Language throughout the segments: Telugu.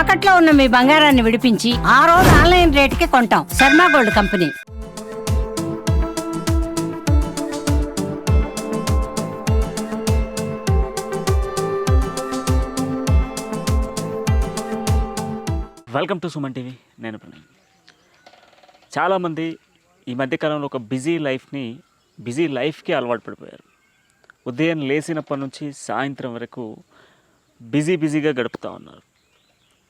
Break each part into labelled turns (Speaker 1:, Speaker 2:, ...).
Speaker 1: తాకట్లో ఉన్న మీ బంగారాన్ని విడిపించి ఆ రోజు ఆన్లైన్ రేటుకి కొంటాం. Sharma gold company.
Speaker 2: Welcome to Suman TV. నేను ప్రణయ్. చాలామంది ఈ మధ్యకాలంలో ఒక బిజీ లైఫ్ని బిజీ లైఫ్కి అలవాటు పడిపోయారు. ఉదయం లేచినప్పటి నుంచి సాయంత్రం వరకు బిజీ బిజీగా గడుపుతూ ఉన్నారు.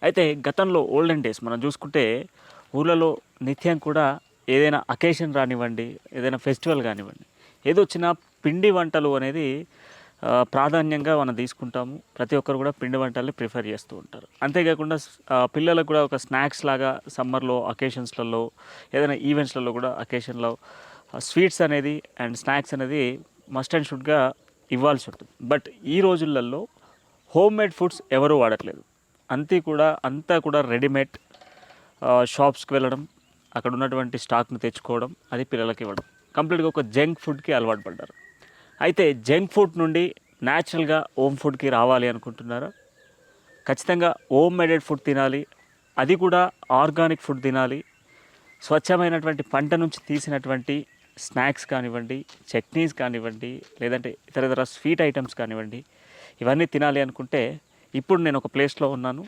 Speaker 2: అయితే గతంలో ఓల్డెన్ డేస్ మనం చూసుకుంటే ఊళ్ళలో నిత్యం కూడా ఏదైనా అకేషన్ రానివ్వండి ఏదైనా ఫెస్టివల్ కానివ్వండి ఏదో చిన్న పిండి వంటలు అనేది ప్రాధాన్యంగా మనం తీసుకుంటాము. ప్రతి ఒక్కరు కూడా పిండి వంటల్ని ప్రిఫర్ చేస్తూ ఉంటారు. అంతేకాకుండా పిల్లలకు కూడా ఒక స్నాక్స్ లాగా సమ్మర్లో అకేషన్స్లలో ఏదైనా ఈవెంట్స్లలో కూడా అకేషన్లో స్వీట్స్ అనేది అండ్ స్నాక్స్ అనేది మస్ట్ అండ్ షుడ్గా ఇవ్వాల్సి ఉంటుంది. బట్ ఈ రోజులలో హోమ్ మేడ్ ఫుడ్స్ ఎవరూ వాడట్లేదు. అంతే కూడా అంతా కూడా రెడీమేడ్ షాప్స్కి వెళ్ళడం అక్కడ ఉన్నటువంటి స్టాక్ను తెచ్చుకోవడం అది పిల్లలకి ఇవ్వడం. కంప్లీట్గా ఒక జంక్ ఫుడ్కి అలవాటు పడ్డారు. అయితే జంక్ ఫుడ్ నుండి న్యాచురల్గా హోమ్ ఫుడ్కి రావాలి అనుకుంటున్నారా? ఖచ్చితంగా హోమ్ మేడెడ్ ఫుడ్ తినాలి అది కూడా ఆర్గానిక్ ఫుడ్ తినాలి స్వచ్ఛమైనటువంటి పంట నుంచి తీసినటువంటి స్నాక్స్ కానివ్వండి చట్నీస్ కానివ్వండి లేదంటే ఇతర ఇతర స్వీట్ ఐటమ్స్ కానివ్వండి ఇవన్నీ తినాలి అనుకుంటే ఇప్పుడు నేను ఒక ప్లేస్లో ఉన్నాను.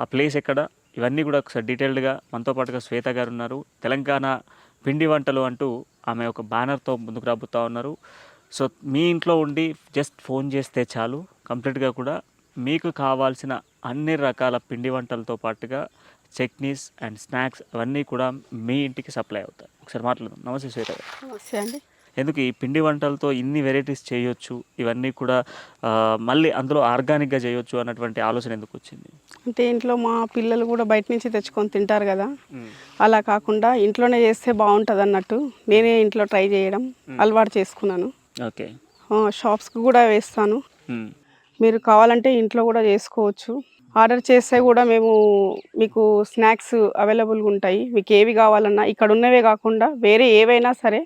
Speaker 2: ఆ ప్లేస్ ఎక్కడ? ఇవన్నీ కూడా ఒకసారి డీటెయిల్డ్గా మనతో పాటుగా శ్వేత గారు ఉన్నారు. తెలంగాణ పిండి వంటలు అంటూ ఆమె ఒక బ్యానర్తో ముందుకు రాబోతూ ఉన్నారు. సో మీ ఇంట్లో ఉండి జస్ట్ ఫోన్ చేస్తే చాలు. కంప్లీట్గా కూడా మీకు కావాల్సిన అన్ని రకాల పిండి వంటలతో పాటుగా చట్నీస్ అండ్ స్నాక్స్ అవన్నీ కూడా మీ ఇంటికి సప్లై అవుతాయి. ఒకసారి మాట్లాడదాం. నమస్తే శ్వేత గారు.
Speaker 3: నమస్తే అండి.
Speaker 2: ఎందుకు ఈ పిండి వంటలతో ఇన్ని వెరైటీస్ చేయొచ్చు? ఇవన్నీ కూడా మళ్ళీ అందులో ఆర్గానిక్గా చేయొచ్చు అన్నటువంటి ఆలోచన ఎందుకు వచ్చింది?
Speaker 3: అంటే ఇంట్లో మా పిల్లలు కూడా బయట నుంచి తెచ్చుకొని తింటారు కదా. అలా కాకుండా ఇంట్లోనే చేస్తే బాగుంటుంది అన్నట్టు నేనే ఇంట్లో ట్రై చేయడం అలవాటు చేసుకున్నాను.
Speaker 2: ఓకే.
Speaker 3: షాప్స్కి కూడా వేస్తాను. మీరు కావాలంటే ఇంట్లో కూడా చేసుకోవచ్చు. ఆర్డర్ చేస్తే కూడా మేము మీకు స్నాక్స్ అవైలబుల్గా ఉంటాయి. మీకు ఏవి కావాలన్నా ఇక్కడ ఉన్నవే కాకుండా వేరే ఏవైనా సరే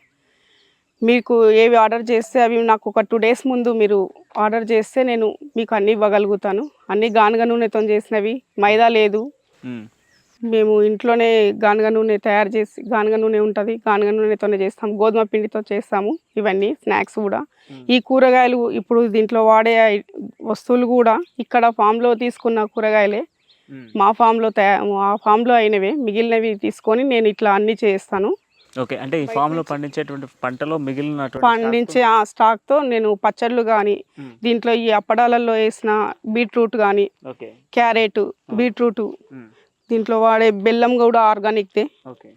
Speaker 3: మీకు ఏవి ఆర్డర్ చేస్తే అవి నాకు ఒక టూ డేస్ ముందు మీరు ఆర్డర్ చేస్తే నేను మీకు అన్నీ ఇవ్వగలుగుతాను. అన్నీ గానుగ నూనెతో చేసినవి. మైదా లేదు. మేము. ఇంట్లోనే గానుగ నూనె తయారు చేసి గానుగ నూనె ఉంటుంది. గానుగ నూనెతోనే చేస్తాం. గోధుమ పిండితో చేస్తాము ఇవన్నీ స్నాక్స్ కూడా. ఈ కూరగాయలు ఇప్పుడు దీంట్లో వాడే వస్తువులు కూడా ఇక్కడ ఫామ్లో తీసుకున్న కూరగాయలే. మా ఫామ్లో తయా మా ఫామ్లో అయినవే. మిగిలినవి తీసుకొని నేను ఇట్లా అన్నీ చేస్తాను.
Speaker 2: ఓకే అంటే ఈ ఫామ్లో పండించేటువంటి పంటలో మిగిలినటువంటి
Speaker 3: పండించే ఆ స్టాక్తో నేను పచ్చళ్ళు కానీ. దీంట్లో ఈ అప్పడాలలో వేసిన బీట్రూట్ కానీ క్యారెట్ బీట్రూట్ దీంట్లో వాడే బెల్లం కూడా ఆర్గానిక్దే.
Speaker 2: ఓకే.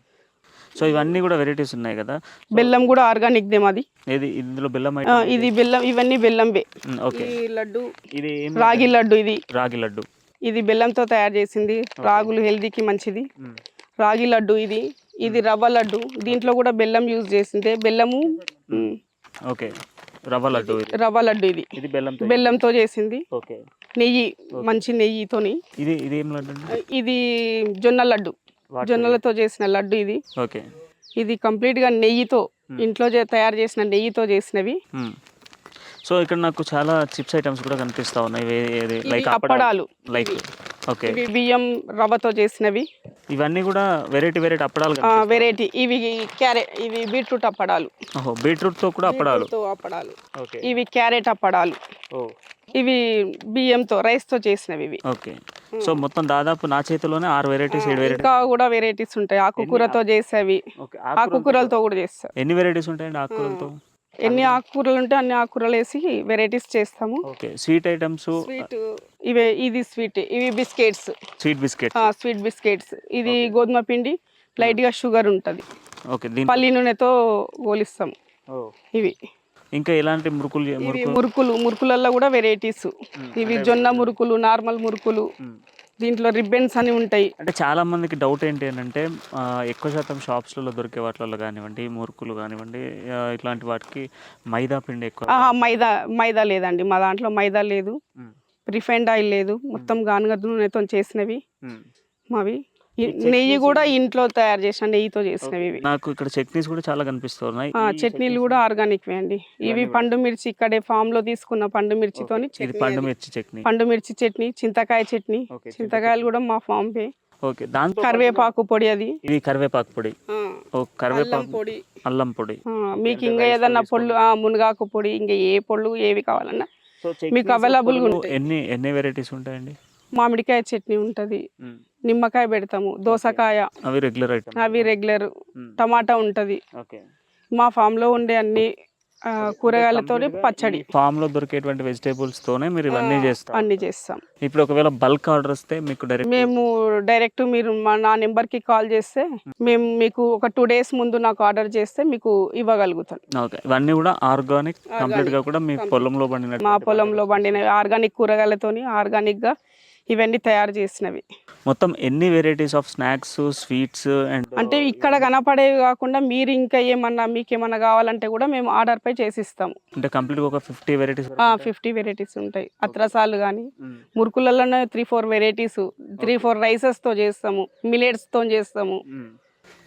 Speaker 2: సో ఇవన్నీ కూడా వెరైటీస్ ఉన్నాయి కదా?
Speaker 3: బెల్లం కూడా ఆర్గానిక్దే మాది.
Speaker 2: ఏది? ఇందులో బెల్లం
Speaker 3: ఇది బెల్లం ఇవన్నీ బెల్లంవే.
Speaker 2: మ్, ఓకే.
Speaker 3: ఈ లడ్డు
Speaker 2: ఇది
Speaker 3: రాగి లడ్డు ఇది.
Speaker 2: రాగి లడ్డు.
Speaker 3: ఇది బెల్లంతో తయారు చేసింది. రాగులు హెల్దీకి మంచిది. రాగి లడ్డు ఇది. ఇది రవ్వ లడ్డు. దీంట్లో కూడా బెల్లం యూజ్ చేసిందే. బెల్లము
Speaker 2: ఓకే. రవ్వ లడ్డు
Speaker 3: రవ్వ లడ్డు ఇది.
Speaker 2: ఇది బెల్లం
Speaker 3: బెల్లంతో చేసింది.
Speaker 2: ఓకే.
Speaker 3: నెయ్యి మంచి నెయ్యితోని.
Speaker 2: ఇది ఇది ఏం లడ్డు
Speaker 3: ఇది జొన్న లడ్డు. జొన్నలతో చేసిన లడ్డు ఇది.
Speaker 2: ఓకే.
Speaker 3: ఇది కంప్లీట్గా నెయ్యితో ఇంట్లో తయారు చేసిన నెయ్యితో చేసినవి.
Speaker 2: సో ఇక్కడ నాకు చాలా చిప్స్ ఐటమ్స్ కూడా కనిపిస్తా ఉన్నాయి. లైక్
Speaker 3: అప్పడాలు.
Speaker 2: లైక్ ఓకే
Speaker 3: ఇవి బియ్యం రవ్వతో చేసినవి.
Speaker 2: ఇవన్నీ కూడా వెరైటీ వెరైటీ అప్పడాలు.
Speaker 3: వెరైటీ. ఇవి క్యారెట్ ఇవి బీట్రూట్ అప్పడాలు.
Speaker 2: ఓహో బీట్రూట్తో కూడా అప్పడాలు.
Speaker 3: అప్పడాలు.
Speaker 2: ఓకే
Speaker 3: ఇవి క్యారెట్ అప్పడాలు.
Speaker 2: ఓ.
Speaker 3: ఇవి బియ్యంతో రైస్తో చేసినవి ఇవి.
Speaker 2: ఓకే సో మొత్తం దాదాపు నా చేతిలోనే ఆరు వెరైటీస్ ఏడు వెరైటీ
Speaker 3: ఇంకా కూడా వెరైటీస్ ఉంటాయి. ఆకుకూరతో చేసేవి. ఆకుకూరలతో కూడా చేస్తారు
Speaker 2: ఎన్ని వెరైటీస్ ఉంటాయండి ఆకుకూరలతో?
Speaker 3: ఎన్ని ఆకుకూరలు ఉంటే అన్ని ఆకుకూరలు వేసి వెరైటీస్ చేస్తాము.
Speaker 2: ఓకే స్వీట్ ఐటమ్స్
Speaker 3: స్వీట్ ఇవే ఇది స్వీట్ ఇవి biscuits.
Speaker 2: Sweet biscuit
Speaker 3: sweet biscuits. ఇది గోధుమ పిండి లైట్గా షుగర్ ఉంటుంది.
Speaker 2: ఓకే దీని
Speaker 3: పల్లి నూనెతో గోలిస్తాం. ఇవి.
Speaker 2: ఇంకా ఎలాంటి మురుకులు మురుకులు?
Speaker 3: మురుకులు మురుకులలో కూడా వెరైటీస్. ఇవి జొన్న మురుకులు నార్మల్ మురుకులు. దీంట్లో రిబ్బన్స్ అని ఉంటాయి.
Speaker 2: అంటే చాలా మందికి డౌట్ ఏంటి అని అంటే ఎక్కువ శాతం షాప్స్లలో దొరికే వాటిలలో కానివ్వండి మురుకులు కానివ్వండి ఇట్లాంటి వాటికి మైదా పిండి ఎక్కువ
Speaker 3: మైదా మైదా లేదండి. మా దాంట్లో మైదా లేదు. రిఫైండ్ ఆయిల్ లేదు. మొత్తం గానుగ నూనెతో చేసినవి. మావి. నెయ్యి కూడా ఇంట్లో తయారు చేసిన నెయ్యితో చేసినవి ఇవి.
Speaker 2: నాకు ఇక్కడ చట్నీస్ కూడా చాలా కనిపిస్తున్నాయి
Speaker 3: చట్నీలు కూడా ఆర్గానిక్ అండి. ఇవి పండు మిర్చి ఇక్కడే ఫామ్లో తీసుకున్న పండు మిర్చితోని
Speaker 2: పండు. మిర్చి చట్నీ.
Speaker 3: పండు మిర్చి చట్నీ చింతకాయ చట్నీ. చింతకాయలు కూడా మా ఫామ్ పే
Speaker 2: ఓకే దాంతో
Speaker 3: కరివేపాకు పొడి అది.
Speaker 2: ఇది కరివేపాకు పొడి. కరివేపాకు
Speaker 3: పొడి.
Speaker 2: అల్లం పొడి.
Speaker 3: మీకు ఇంకా ఏదన్నా పొళ్ళు మునగాకు పొడి ఇంకా ఏ పొళ్ళు ఏవి కావాలన్నా మీకు ఉంటాయి.
Speaker 2: ఎన్ని ఎన్ని వెరైటీస్ ఉంటాయండి?
Speaker 3: మామిడికాయ చట్నీ ఉంటది. నిమ్మకాయ పెడతాము దోసకాయ.
Speaker 2: అవి రెగ్యులర్
Speaker 3: అవి రెగ్యులర్ టమాటా ఉంటది. మా ఫామ్లో ఉండే అన్ని కూరగాయలతో పచ్చడి.
Speaker 2: ఫామ్లో దొరికేటువంటి వెజిటేబుల్స్ తోనే మీరు ఇవన్నీ చేస్తారు.
Speaker 3: అన్ని చేస్తాం.
Speaker 2: ఇప్పుడు ఒకవేళ బల్క్ ఆర్డర్ వస్తే మీకు డైరెక్ట్
Speaker 3: మేము డైరెక్ట్ మీరు మా నా నెంబర్కి కాల్ చేస్తే మేము మీకు ఒక టూ డేస్ ముందు నాకు ఆర్డర్ చేస్తే మీకు ఇవ్వగలుగుతాం.
Speaker 2: ఓకే. ఇవన్నీ కూడా ఆర్గానిక్ కంప్లీట్గా కూడా మీ పొలంలో పండిన
Speaker 3: మా పొలంలో పండిన ఆర్గానిక్ కూరగాయలతోని ఆర్గానిక్గా ఇవన్నీ తయారు చేసినవి.
Speaker 2: మొత్తం ఎన్ని varieties of snacks sweets and
Speaker 3: అంటే ఇక్కడ కనపడేవి కాకుండా మీరు ఇంకా ఏమన్నా మీకు ఏమన్నా కావాలంటే కూడా మేము ఆర్డర్ పై చేసిస్తాము.
Speaker 2: అంటే కంప్లీట్ ఒక ఫిఫ్టీ వెరైటీస్
Speaker 3: ఫిఫ్టీ వెరైటీస్ ఉంటాయి. అత్రసాలు కానీ మురుకులలోనే three four varieties three four రైసెస్తో చేస్తాము మిలెట్స్తో చేస్తాము.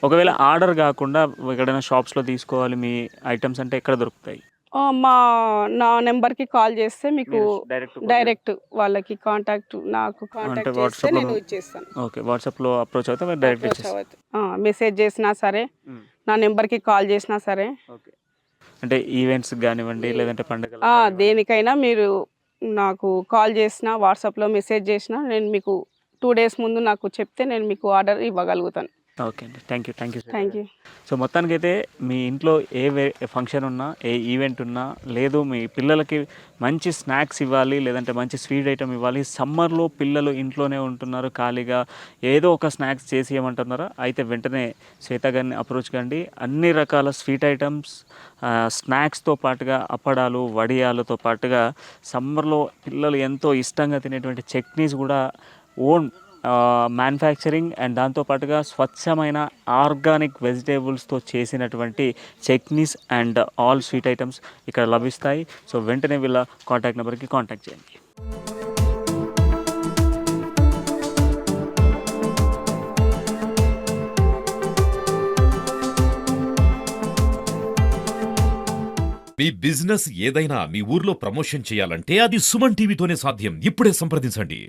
Speaker 2: ఒకవేళ ఆర్డర్ కాకుండా ఎక్కడైనా షాప్స్లో తీసుకోవాలి మీ ఐటమ్స్ అంటే ఎక్కడ దొరుకుతాయి?
Speaker 3: మా నా నెంబర్కి కాల్ చేస్తే మీకు
Speaker 2: డైరెక్ట్
Speaker 3: వాళ్ళకి కాంటాక్ట్ నాకు కాంటాక్ట్ చేస్తే నేను ఇచ్చేస్తాను.
Speaker 2: ఓకే వాట్సాప్లో అప్రోచ్ అవుతే డైరెక్ట్
Speaker 3: మెసేజ్ చేసినా సరే నా నెంబర్కి కాల్ చేసినా సరే.
Speaker 2: అంటే ఈవెంట్స్ కానివ్వండి లేదంటే పండుగ
Speaker 3: దేనికైనా మీరు నాకు కాల్ చేసినా వాట్సాప్లో మెసేజ్ చేసినా నేను మీకు టూ డేస్ ముందు నాకు చెప్తే నేను మీకు ఆర్డర్ ఇవ్వగలుగుతాను.
Speaker 2: ఓకే అండి. Thank you thank you
Speaker 3: thank you.
Speaker 2: So మొత్తానికైతే మీ ఇంట్లో ఏ ఫంక్షన్ ఉన్నా ఏ ఈవెంట్ ఉన్నా లేదు మీ పిల్లలకి మంచి స్నాక్స్ ఇవ్వాలి లేదంటే మంచి స్వీట్ ఐటమ్ ఇవ్వాలి సమ్మర్లో పిల్లలు ఇంట్లోనే ఉంటున్నారు ఖాళీగా ఏదో ఒక స్నాక్స్ చేసి ఇవ్వమంటున్నారా అయితే వెంటనే శ్వేత గారిని అప్రోచ్ కండి. అన్ని రకాల స్వీట్ ఐటమ్స్ స్నాక్స్తో పాటుగా అప్పడాలు వడియాలతో పాటుగా సమ్మర్లో పిల్లలు ఎంతో ఇష్టంగా తినేటువంటి చట్నీస్ కూడా ఓన్ మ్యానుఫ్యాక్చరింగ్ అండ్ దాంతోపాటుగా స్వచ్ఛమైన ఆర్గానిక్ వెజిటేబుల్స్తో చేసినటువంటి chutneys and all sweet items ఇక్కడ లభిస్తాయి. సో వెంటనే వీళ్ళ కాంటాక్ట్ నెంబర్కి కాంటాక్ట్ చేయండి.
Speaker 4: మీ బిజినెస్ ఏదైనా మీ ఊర్లో ప్రమోషన్ చేయాలంటే అది సుమన్ టీవీతోనే సాధ్యం. ఇప్పుడే సంప్రదించండి.